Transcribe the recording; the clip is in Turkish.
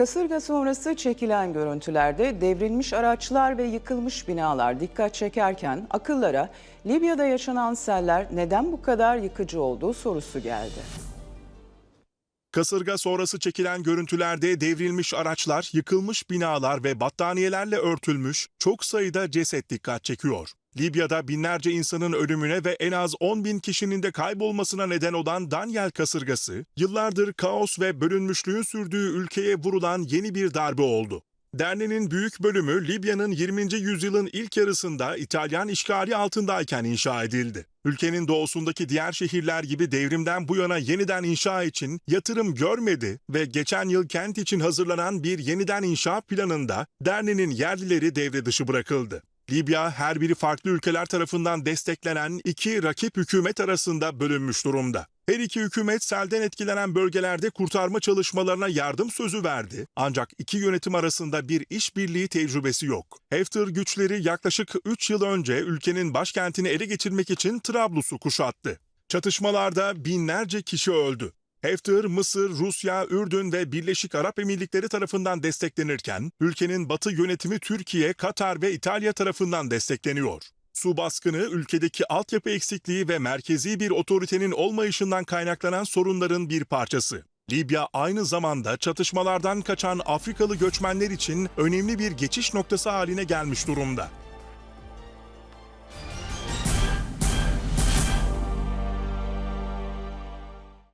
Kasırga sonrası çekilen görüntülerde devrilmiş araçlar ve yıkılmış binalar dikkat çekerken akıllara Libya'da yaşanan seller neden bu kadar yıkıcı olduğu sorusu geldi. Kasırga sonrası çekilen görüntülerde devrilmiş araçlar, yıkılmış binalar ve battaniyelerle örtülmüş çok sayıda ceset dikkat çekiyor. Libya'da binlerce insanın ölümüne ve en az 10 bin kişinin de kaybolmasına neden olan Daniel kasırgası, yıllardır kaos ve bölünmüşlüğün sürdüğü ülkeye vurulan yeni bir darbe oldu. Derneğin büyük bölümü Libya'nın 20. yüzyılın ilk yarısında İtalyan işgali altındayken inşa edildi. Ülkenin doğusundaki diğer şehirler gibi devrimden bu yana yeniden inşa için yatırım görmedi ve geçen yıl kent için hazırlanan bir yeniden inşa planında derneğin yerlileri devre dışı bırakıldı. Libya her biri farklı ülkeler tarafından desteklenen iki rakip hükümet arasında bölünmüş durumda. Her iki hükümet selden etkilenen bölgelerde kurtarma çalışmalarına yardım sözü verdi. Ancak iki yönetim arasında bir işbirliği tecrübesi yok. Hafter güçleri yaklaşık 3 yıl önce ülkenin başkentini ele geçirmek için Trablus'u kuşattı. Çatışmalarda binlerce kişi öldü. Hafter, Mısır, Rusya, Ürdün ve Birleşik Arap Emirlikleri tarafından desteklenirken, ülkenin batı yönetimi Türkiye, Katar ve İtalya tarafından destekleniyor. Su baskını, ülkedeki altyapı eksikliği ve merkezi bir otoritenin olmayışından kaynaklanan sorunların bir parçası. Libya aynı zamanda çatışmalardan kaçan Afrikalı göçmenler için önemli bir geçiş noktası haline gelmiş durumda.